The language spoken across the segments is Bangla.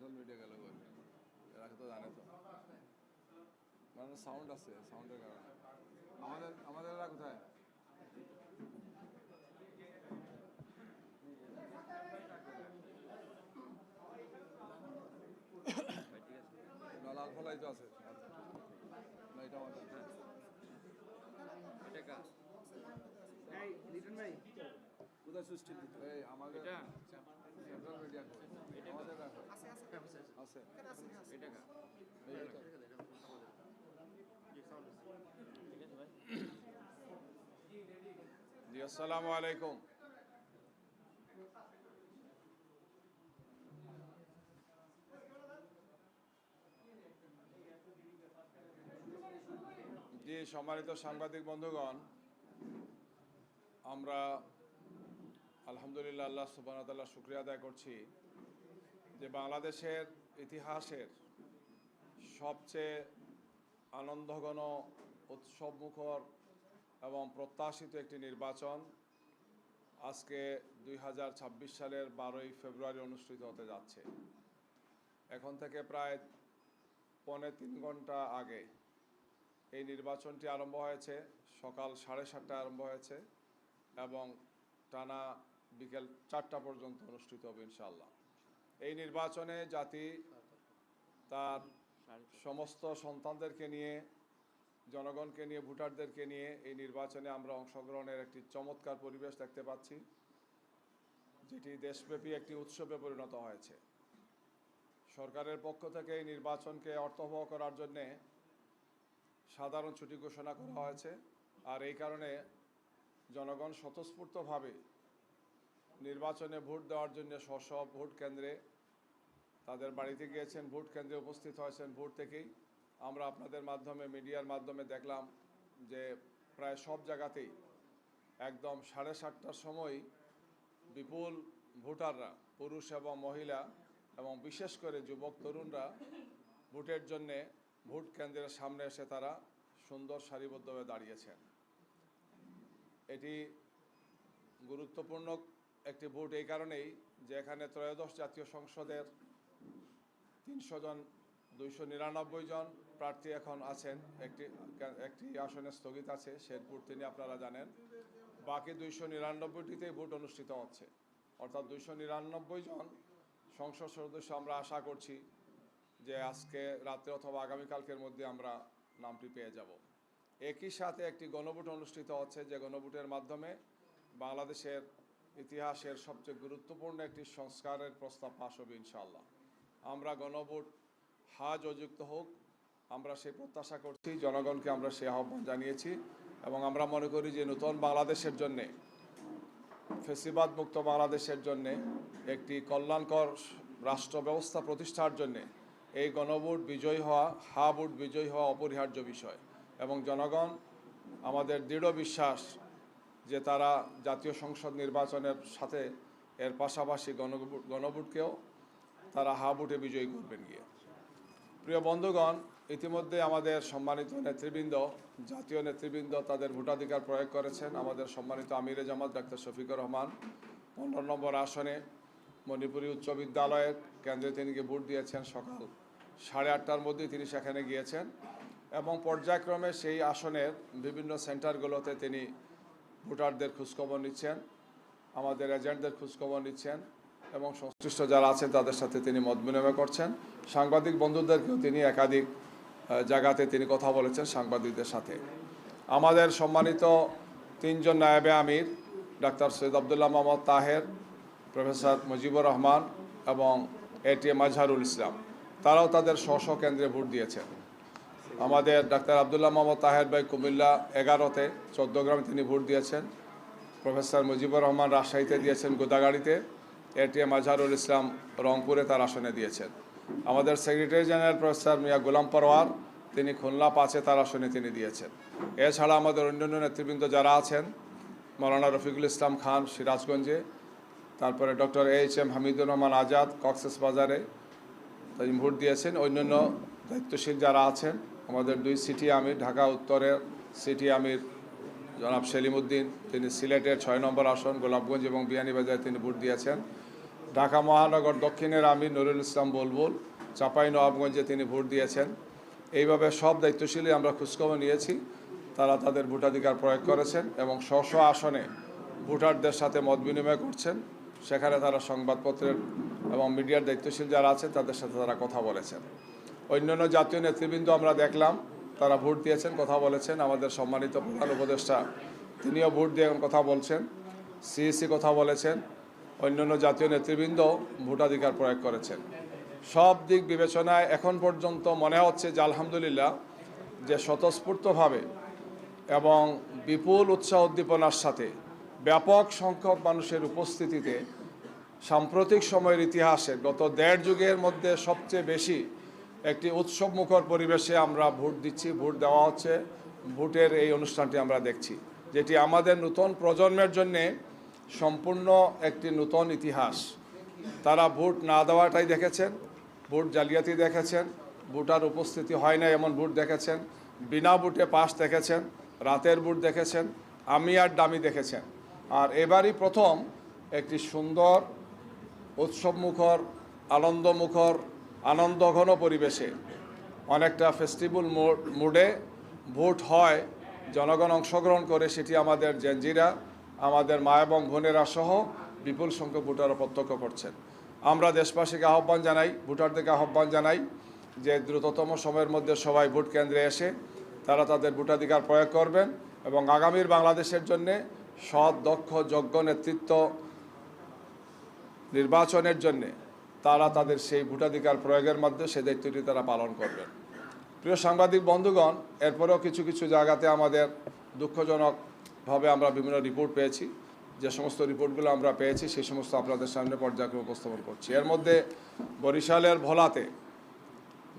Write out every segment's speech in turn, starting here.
সেন্ট্রাল মিটে গেল বলে এরা তো জানে তো। মানে সাউন্ড আছে সাউন্ডের কারণে আমাদের আমাদের এরা কোথায়? লাল ফলাই তো আছে। না এটা আমাদের এই লিটন ভাই কোথায় সুইচ দিতে এই আমাদের এটা? সেন্ট্রাল মিডিয়া আমাদের রাখো আছে এটা কা জি আসসালামু আলাইকুম। জি সম্মানিত সাংবাদিক বন্ধুগণ আমরা আলহামদুলিল্লাহ, আল্লাহ সুবাহ তাল্লাহ শুক্রিয়া আদায় করছি যে বাংলাদেশের ইতিহাসের সবচেয়ে আনন্দঘন, উৎসবমুখর এবং প্রত্যাশিত একটি নির্বাচন আজকে দুই হাজার ছাব্বিশ সালের বারোই ফেব্রুয়ারি অনুষ্ঠিত হতে যাচ্ছে। এখন থেকে প্রায় পৌনে তিন ঘণ্টা আগে এই নির্বাচনটি আরম্ভ হয়েছে, সকাল সাড়ে সাতটায় আরম্ভ হয়েছে এবং টানা বিকেল চারটা পর্যন্ত অনুষ্ঠিত হবে ইনশাআল্লাহ। এই নির্বাচনে জাতি তার সমস্ত সন্তানদেরকে নিয়ে, জনগণকে নিয়ে, ভোটারদেরকে নিয়ে এই নির্বাচনে আমরা অংশগ্রহণের একটি চমৎকার পরিবেশ দেখতে পাচ্ছি, যেটি দেশব্যাপী একটি উৎসবে পরিণত হয়েছে। সরকারের পক্ষ থেকে এই নির্বাচনকে অর্থবহ করার জন্যে সাধারণ ছুটি ঘোষণা করা হয়েছে। আর এই কারণে জনগণ স্বতঃস্ফূর্তভাবে নির্বাচনে ভোট দেওয়ার জন্য স্ব ভোট কেন্দ্রে তাদের বাড়িতে গিয়েছেন, ভোট কেন্দ্রে উপস্থিত হয়েছেন। ভোট থেকেই আমরা আপনাদের মাধ্যমে, মিডিয়ার মাধ্যমে দেখলাম যে প্রায় সব জায়গাতেই একদম সাড়ে সাতটার সময় বিপুল ভোটাররা, পুরুষ এবং মহিলা এবং বিশেষ করে যুবক তরুণরা ভোটের জন্যে ভোট কেন্দ্রের সামনে এসে তারা সুন্দর সারিবদ্ধভাবে দাঁড়িয়েছেন। এটি গুরুত্বপূর্ণ একটি ভোট এই কারণেই যে এখানে ত্রয়োদশ জাতীয় সংসদের তিনশো জন, দুইশো নিরানব্বই জন প্রার্থী এখন আছেন। একটি একটি আসনে স্থগিত আছে, শেরপুর তিনি আপনারা জানেন। বাকি দুইশো নিরানব্বইটিতেই ভোট অনুষ্ঠিত হচ্ছে। অর্থাৎ দুইশো নিরানব্বই জন সংসদ সদস্য আমরা আশা করছি যে আজকে রাত্রে অথবা আগামীকালকের মধ্যে আমরা নামটি পেয়ে যাব। একই সাথে একটি গণভোট অনুষ্ঠিত হচ্ছে, যে গণভোটের মাধ্যমে বাংলাদেশের ইতিহাসের সবচেয়ে গুরুত্বপূর্ণ একটি সংস্কারের প্রস্তাব পাশ হবে ইনশাআল্লাহ। আমরা গণভোট, হাজ অযুক্ত হোক, আমরা সেই প্রত্যাশা করছি, জনগণকে আমরা সে আহ্বান জানিয়েছি এবং আমরা মনে করি যে নতুন বাংলাদেশের জন্যে, ফেসিবাদ মুক্ত বাংলাদেশের জন্যে, একটি কল্যাণকর রাষ্ট্র ব্যবস্থা প্রতিষ্ঠার জন্যে এই গণভোট বিজয়ী হওয়া হা ভোট বিজয়ী হওয়া অপরিহার্য বিষয় এবং জনগণ আমাদের দৃঢ় বিশ্বাস যে তারা জাতীয় সংসদ নির্বাচনের সাথে এর পাশাপাশি গণভোট, গণভোটকেও তারা হা ভোটে বিজয়ী করবেন গিয়ে। প্রিয় বন্ধুগণ, ইতিমধ্যে আমাদের সম্মানিত নেতৃবৃন্দ, জাতীয় নেতৃবৃন্দ তাদের ভোটাধিকার প্রয়োগ করেছেন। আমাদের সম্মানিত আমিরে জামাত, ডাক্তার শফিকুর রহমান, পনেরো নম্বর আসনে মণিপুরী উচ্চ বিদ্যালয়ের কেন্দ্রে তিনি গিয়ে ভোট দিয়েছেন সকাল সাড়ে আটটার মধ্যে তিনি সেখানে গিয়েছেন এবং পর্যায়ক্রমে সেই আসনের বিভিন্ন সেন্টারগুলোতে তিনি ভোটারদের খোঁজখবর নিচ্ছেন, আমাদের এজেন্টদের খোঁজখবর নিচ্ছেন এবং সংশ্লিষ্ট যারা আছেন তাদের সাথে তিনি মত বিনিময় করছেন। সাংবাদিক বন্ধুদেরকেও তিনি একাধিক জায়গাতে তিনি কথা বলেছেন সাংবাদিকদের সাথে। আমাদের সম্মানিত তিনজন নায়েবে আমির, ডাক্তার সৈয়দ আবদুল্লাহ মোহাম্মদ তাহের, প্রফেসর মুজিবুর রহমান এবং এটিএম আজহারুল ইসলাম। তারাও তাদের স্ব কেন্দ্রে ভোট দিয়েছেন। আমাদের ডাক্তার আবদুল্লাহ মোহাম্মদ তাহের ভাই কুমিল্লা এগারোতে চোদ্দগ্রামে তিনি ভোট দিয়েছেন। প্রফেসর মুজিবুর রহমান রাজশাহীতে দিয়েছেন গোদাগাড়িতে। এটিএম আজহারুল ইসলাম রংপুরে তার আসনে দিয়েছেন। আমাদের secretary general professor Mia Golam Parwar, তিনি খুলনা পাঁচে তার আসনে তিনি দিয়েছেন। এছাড়া আমাদের অন্যান্য নেতৃবৃন্দ যারা আছেন, মৌলানা রফিকুল ইসলাম খান সিরাজগঞ্জে, তারপরে doctor H M Hamidur Rahman Azad Cox's বাজারে তিনি ভোট দিয়েছেন। অন্যান্য দায়িত্বশীল যারা আছেন আমাদের দুই সিটি আমির, ঢাকা উত্তরের সিটি আমির, জনাব সেলিমউদ্দিন তিনি সিলেটের ছয় নম্বর আসন, গোলাপগঞ্জ এবং বিয়ানীবাজারে তিনি ভোট দিয়েছেন। ঢাকা মহানগর দক্ষিণের আমির নুরুল ইসলাম বুলবুল, চাপাই নবাবগঞ্জে তিনি ভোট দিয়েছেন। এইভাবে সব দায়িত্বশীলই আমরা খোঁজখবর নিয়েছি। তারা তাদের ভোটাধিকার প্রয়োগ করেছেন এবং স্ব স্ব আসনে ভোটারদের সাথে মত বিনিময় করছেন। সেখানে তারা সংবাদপত্রের এবং মিডিয়ার দায়িত্বশীল যারা আছেন, তাদের সাথে তারা কথা বলেছেন। অন্যান্য জাতীয় নেতৃবৃন্দ আমরা দেখলাম, তারা ভোট দিয়েছেন, কথা বলেছেন। আমাদের সম্মানিত প্রধান উপদেষ্টা, তিনিও ভোট দিয়ে কথা বলছেন সিএসি কথা বলেছেন, অন্যান্য জাতীয় নেতৃবৃন্দ ভোটাধিকার প্রয়োগ করেছেন। সব দিক বিবেচনায় এখন পর্যন্ত মনে হচ্ছে যে আলহামদুলিল্লাহ যে স্বতঃস্ফূর্তভাবে এবং বিপুল উৎসাহ উদ্দীপনার সাথে ব্যাপক সংখ্যক মানুষের উপস্থিতিতে সাম্প্রতিক সময়ের ইতিহাসে গত দেড় যুগের মধ্যে সবচেয়ে বেশি একটি উৎসবমুখর পরিবেশে আমরা ভোট দিচ্ছি, ভোট দেওয়া হচ্ছে, ভোটের এই অনুষ্ঠানটি আমরা দেখছি, যেটি আমাদের নতুন প্রজন্মের জন্যে সম্পূর্ণ একটি নতুন ইতিহাস। তারা ভোট না দেওয়াটাই দেখেছেন, ভোট জালিয়াতি দেখেছেন, ভোটার উপস্থিতি হয় না এমন ভোট দেখেছেন, বিনা ভোটে পাস দেখেছেন, রাতের ভোট দেখেছেন, আমি আর ডামি দেখেছেন। আর এবারই প্রথম একটি সুন্দর, উৎসবমুখর, আনন্দমুখর আনন্দঘন পরিবেশে। অনেকটা ফেস্টিভ্যাল মুডে ভোট হয়, জনগণ অংশগ্রহণ করে সেটি আমাদের জেনজিরা, আমাদের মা এবং বোনেরা সহ বিপুল সংখ্যক ভোটাররা প্রত্যক্ষ করছেন। আমরা দেশবাসীকে আহ্বান জানাই, ভোটারদেরকে আহ্বান জানাই যে দ্রুততম সময়ের মধ্যে সবাই ভোট কেন্দ্রে এসে তারা তাদের ভোটাধিকার প্রয়োগ করবেন এবং আগামীর বাংলাদেশের জন্যে সৎ, দক্ষ, যোগ্য নেতৃত্ব নির্বাচনের জন্যে তারা তাদের সেই ভোটাধিকার প্রয়োগের মাধ্যমে সেই দায়িত্বটি তারা পালন করবেন। প্রিয় সাংবাদিক বন্ধুগণ, এরপরেও কিছু কিছু জায়গাতে আমাদের দুঃখজনকভাবে আমরা বিভিন্ন রিপোর্ট পেয়েছি। যে সমস্ত রিপোর্টগুলো আমরা পেয়েছি, সেই সমস্ত আপনাদের সামনে পর্যায়ক্রমে উপস্থাপন করছি। এর মধ্যে বরিশালের ভোলাতে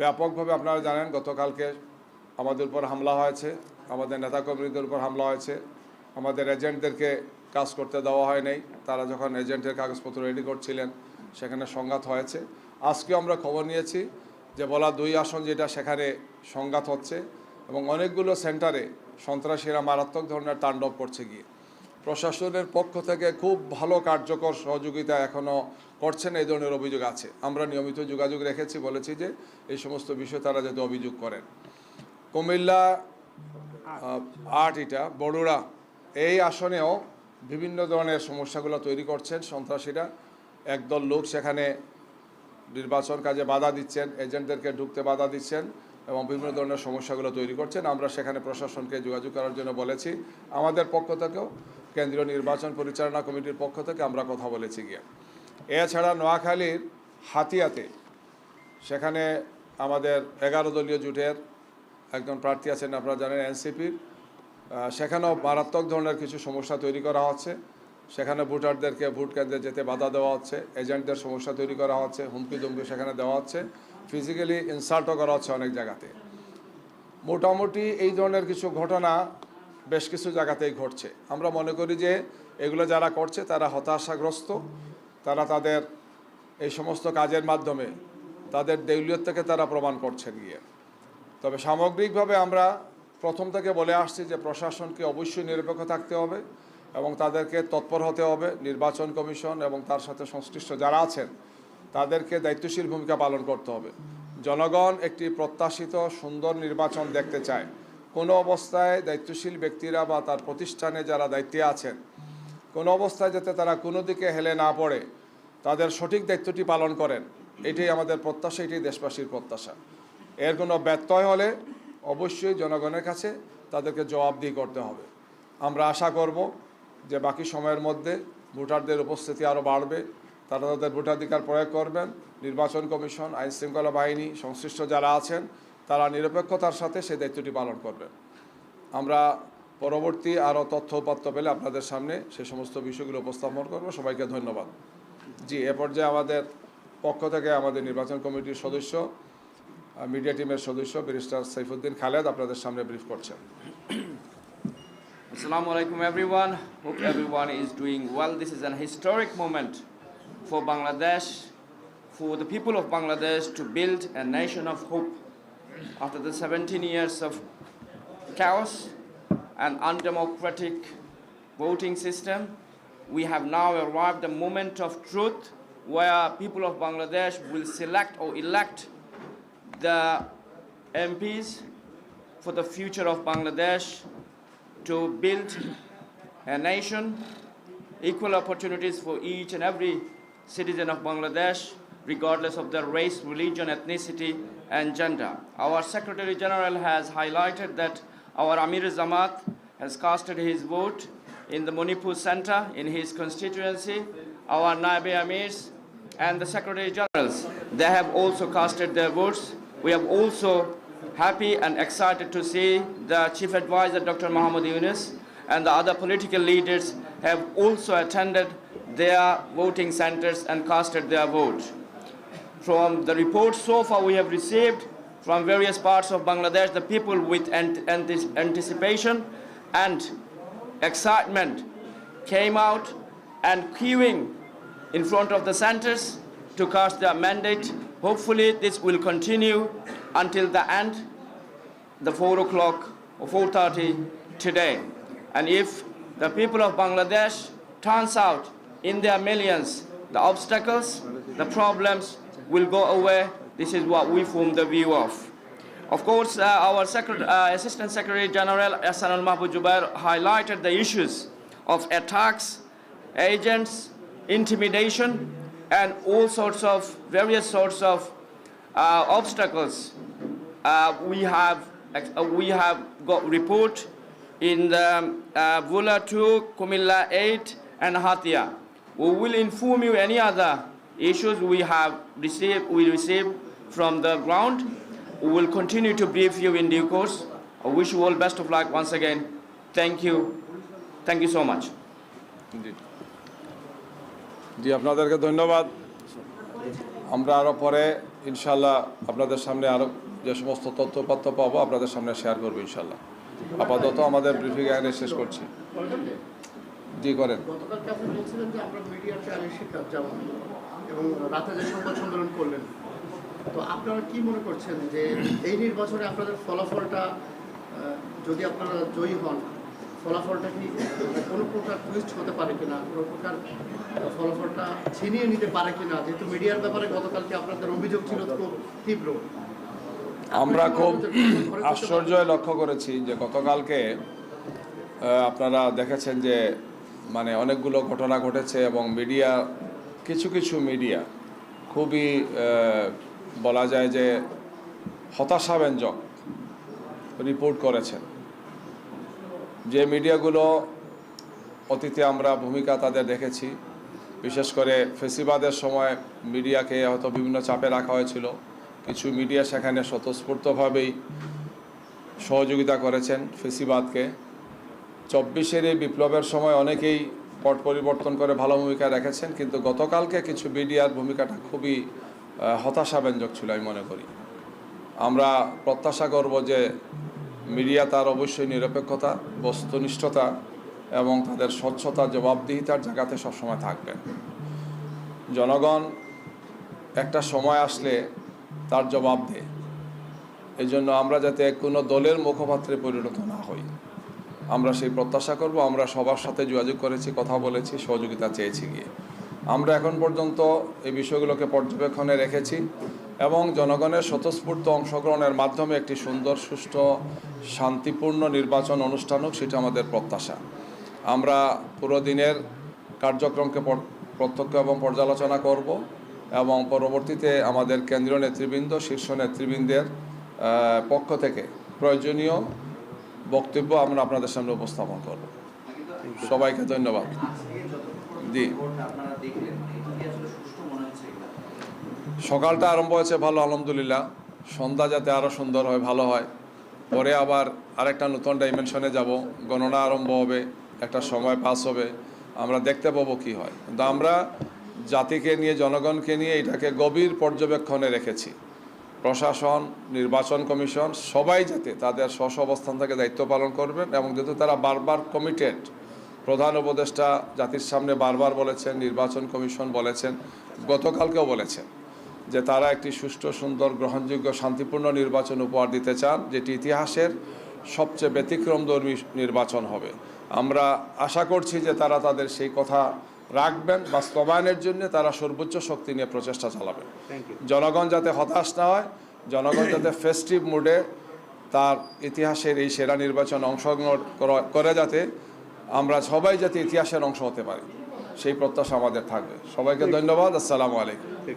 ব্যাপকভাবে আপনারা জানেন, গতকালকে আমাদের উপর হামলা হয়েছে, আমাদের নেতাকর্মীদের উপর হামলা হয়েছে, আমাদের এজেন্টদেরকে কাজ করতে দেওয়া হয় নাই। তারা যখন এজেন্টের কাগজপত্র রেডি করছিলেন সেখানে সংঘাত হয়েছে। আজকেও আমরা খবর নিয়েছি যে বলা দুই আসন যেটা সেখানে সংঘাত হচ্ছে এবং অনেকগুলো সেন্টারে সন্ত্রাসীরা মারাত্মক ধরনের তাণ্ডব করছে গিয়ে। প্রশাসনের পক্ষ থেকে খুব ভালো কার্যকর সহযোগিতা এখনও করছেন এই ধরনের অভিযোগ আছে। আমরা নিয়মিত যোগাযোগ রেখেছি, বলেছি যে এই সমস্ত বিষয় তারা যাতে অভিযোগ করেন। কুমিল্লা আট এটা বড়ুড়া এই আসনেও বিভিন্ন ধরনের সমস্যাগুলো তৈরি করছেন সন্ত্রাসীরা। একদল লোক সেখানে নির্বাচন কাজে বাধা দিচ্ছেন, এজেন্টদেরকে ঢুকতে বাধা দিচ্ছেন এবং বিভিন্ন ধরনের সমস্যাগুলো তৈরি করছেন। আমরা সেখানে প্রশাসনকে যোগাযোগ করার জন্য বলেছি। আমাদের পক্ষ থেকেও, কেন্দ্রীয় নির্বাচন পরিচালনা কমিটির পক্ষ থেকে আমরা কথা বলেছি গিয়ে। এছাড়া নোয়াখালীর হাতিয়াতে সেখানে আমাদের এগারো দলীয় জোটের একজন প্রার্থী আছেন, আপনারা জানেন, এনসিপির। সেখানেও মারাত্মক ধরনের কিছু সমস্যা তৈরি করা হচ্ছে। সেখানে ভোটারদেরকে ভোট কেন্দ্রে যেতে বাধা দেওয়া হচ্ছে, এজেন্টদের সমস্যা তৈরি করা হচ্ছে, হুমকি দুমকি সেখানে দেওয়া হচ্ছে ফিজিক্যালি ইনসাল্টও করা হচ্ছে অনেক জায়গাতে। মোটামুটি এই ধরনের কিছু ঘটনা বেশ কিছু জায়গাতেই ঘটছে। আমরা মনে করি যে এগুলো যারা করছে তারা হতাশাগ্রস্ত, তারা তাদের এই সমস্ত কাজের মাধ্যমে তাদের দেউলিয়তকে তারা প্রমাণ করছেন গিয়ে। তবে সামগ্রিকভাবে আমরা প্রথম থেকে বলে আসছি যে প্রশাসনকে অবশ্যই নিরপেক্ষ থাকতে হবে। এবং তাদেরকে তৎপর হতে হবে, নির্বাচন কমিশন এবং তার সাথে সংশ্লিষ্ট যারা আছেন, তাদেরকে দায়িত্বশীল ভূমিকা পালন করতে হবে। জনগণ একটি প্রত্যাশিত সুন্দর নির্বাচন দেখতে চায়। কোনো অবস্থায় দায়িত্বশীল ব্যক্তিরা বা তার প্রতিষ্ঠানে যারা দায়িত্বে আছেন, কোনো অবস্থায় যাতে তারা কোনো দিকে হেলে না পড়ে, তাদের সঠিক দায়িত্বটি পালন করেন। এটাই আমাদের প্রত্যাশা, এটাই দেশবাসীর প্রত্যাশা। এর কোনো ব্যত্যয় হলে অবশ্যই জনগণের কাছে তাদেরকে জবাবদিহি করতে হবে। আমরা আশা করব যে বাকি সময়ের মধ্যে ভোটারদের উপস্থিতি আরও বাড়বে, তারা তাদের ভোটাধিকার প্রয়োগ করবেন। নির্বাচন কমিশন, আইন শৃঙ্খলা বাহিনী, সংশ্লিষ্ট যারা আছেন, তারা নিরপেক্ষতার সাথে সেই দায়িত্বটি পালন করবেন। আমরা পরবর্তী আরও তথ্য উপাত্ত পেলে আপনাদের সামনে সে সমস্ত বিষয়গুলো উপস্থাপন করব। সবাইকে ধন্যবাদ। জি, এ পর্যায়ে আমাদের পক্ষ থেকে আমাদের নির্বাচন কমিটির সদস্য মিডিয়া টিমের সদস্য ব্যারিস্টার সাইফুদ্দিন খালেদ আপনাদের সামনে ব্রিফ করছেন। Assalamu alaikum everyone. Hope everyone is doing well. This is an historic moment for Bangladesh, for the people of Bangladesh to build a nation of hope. After the 17 years of chaos and undemocratic voting system, we have now arrived a moment of truth where people of Bangladesh will select or elect the MPs for the future of Bangladesh to build a nation, equal opportunities for each and every citizen of Bangladesh, regardless of their race, religion, ethnicity, and gender. Our Secretary General has highlighted that our Amir Zamat has casted his vote in the Manipur Center in his constituency. Our Naibe Amirs and the Secretary Generals, they have also casted their votes. We are also happy and excited to see the Chief Advisor, Dr. Muhammad Yunus, and the other political leaders have also attended their voting centers and casted their vote. From the reports so far we have received from various parts of Bangladesh, the people with anticipation and excitement came out and queuing in front of the centers to cast their mandate. Hopefully, this will continue until the end, the 4 o'clock or 4.30 today. And if the people of Bangladesh turns out in their millions, the obstacles, the problems will go away. This is what we form the view of. Of course, uh, our Secret- uh, Assistant Secretary General Hassan al Jubair highlighted the issues of attacks, agents, intimidation, and all sorts of various sorts of uh, obstacles. Uh, we have uh, we have got report in the uh, Vula 2, Kumilla 8, and Hatia. We will inform you any other issues we have received we receive from the ground. We will continue to brief you in due course. I wish you all best of luck once again. Thank you. Thank you so much. জি জি আপনাদেরকে ধন্যবাদ আমরা আরও পরে ইনশাল্লাহ আপনাদের সামনে আরও যে সমস্ত তথ্যপত্র পাবো, আপনাদের সামনে শেয়ার করব ইনশাল্লাহ আপাতত আমাদের ব্রিফিং এখানে শেষ করছি। জি, করেন। এবং রাতে করলেন, তো আপনারা মনে করছেন যে এই আপনাদের ফলাফলটা যদি আপনারা জয়ী হন, ফলাফলটা কোনো প্রকার হতে পারে কোনো প্রকার ফলাফলটা ছিনিয়ে নিতে পারে কিনা, যেহেতু মিডিয়ার ব্যাপারে গতকালকে আপনাদের অভিযোগ ছিল খুব তীব্র। আমরা খুব আশ্চর্য লক্ষ্য করেছি যে গতকালকে আপনারা দেখেছেন যে মানে অনেকগুলো ঘটনা ঘটেছে এবং মিডিয়া, কিছু কিছু মিডিয়া খুবই বলা যায় যে হতাশাব্যঞ্জক রিপোর্ট করেছেন। যে মিডিয়াগুলো অতীতে আমরা ভূমিকা তাদের দেখেছি, বিশেষ করে ফেসিবাদের সময় মিডিয়াকে হয়তো বিভিন্ন চাপে রাখা হয়েছিল। কিছু মিডিয়া সেখানে স্বতঃস্ফূর্তভাবেই সহযোগিতা করেছেন ফেসিবাদকে। চব্বিশের এই বিপ্লবের সময় অনেকেই পট পরিবর্তন করে ভালো ভূমিকা রেখেছেন, কিন্তু গতকালকে কিছু মিডিয়ার ভূমিকাটা খুবই হতাশাব্যঞ্জক ছিল আমি মনে করি। আমরা প্রত্যাশা করব যে মিডিয়া তার অবশ্যই নিরপেক্ষতা, বস্তুনিষ্ঠতা এবং তাদের স্বচ্ছতা, জবাবদিহিতার জায়গাতে সবসময় থাকবেন। জনগণ, একটা সময় আসলে তার জবাব দেয় এই জন্য আমরা যাতে কোনো দলের মুখপাত্রে পরিণত না হই। আমরা সেই প্রত্যাশা করব, আমরা সবার সাথে যোগাযোগ করেছি, কথা বলেছি, সহযোগিতা চেয়েছি গিয়ে। আমরা এখন পর্যন্ত এই বিষয়গুলোকে পর্যবেক্ষণে রেখেছি এবং জনগণের স্বতঃস্ফূর্ত অংশগ্রহণের মাধ্যমে একটি সুন্দর, সুষ্ঠু, শান্তিপূর্ণ নির্বাচন অনুষ্ঠান হোক, সেটা আমাদের প্রত্যাশা। আমরা পুরো দিনের কার্যক্রমকে প্রত্যক্ষ এবং পর্যালোচনা করব। এবং পরবর্তীতে আমাদের কেন্দ্রীয় নেতৃবৃন্দ, শীর্ষ নেতৃবৃন্দের পক্ষ থেকে প্রয়োজনীয় বক্তব্য আমরা আপনাদের সামনে উপস্থাপন করব। সবাইকে ধন্যবাদ। জি। সকালটা আরম্ভ হয়েছে ভালো, আলহামদুলিল্লাহ। সন্ধ্যা যাতে আরও সুন্দর হয়, ভালো হয়। পরে আবার আরেকটা নতুন ডাইমেনশনে যাব। গণনা আরম্ভ হবে, একটা সময় পাস হবে। আমরা দেখতে পাবো কি হয়। কিন্তু আমরা জাতিকে নিয়ে, জনগণকে নিয়ে এটাকে গভীর পর্যবেক্ষণে রেখেছি। প্রশাসন, নির্বাচন কমিশন, সবাই যাতে তাদের স্ব স্ব অবস্থান থেকে দায়িত্ব পালন করবেন এবং যেহেতু তারা বারবার কমিটেড প্রধান উপদেষ্টা জাতির সামনে বারবার বলেছেন, নির্বাচন কমিশন বলেছেন, গতকালকেও বলেছেন যে তারা একটি সুষ্ঠু, সুন্দর, গ্রহণযোগ্য, শান্তিপূর্ণ নির্বাচন উপহার দিতে চান, যেটি ইতিহাসের সবচেয়ে ব্যতিক্রমধর্মী নির্বাচন হবে। আমরা আশা করছি যে তারা তাদের সেই কথা রাখবেন বাস্তবায়নের জন্য তারা সর্বোচ্চ শক্তি নিয়ে প্রচেষ্টা চালাবেন। জনগণ যাতে হতাশ না হয় জনগণ যাতে ফেস্টিভ মুডে তার ইতিহাসের এই সেরা নির্বাচন অংশগ্রহণ করা- করে যাতে আমরা সবাই যাতে ইতিহাসের অংশ হতে পারি। সেই প্রত্যাশা আমাদের থাকবে। সবাইকে ধন্যবাদ। আসসালামু আলাইকুম।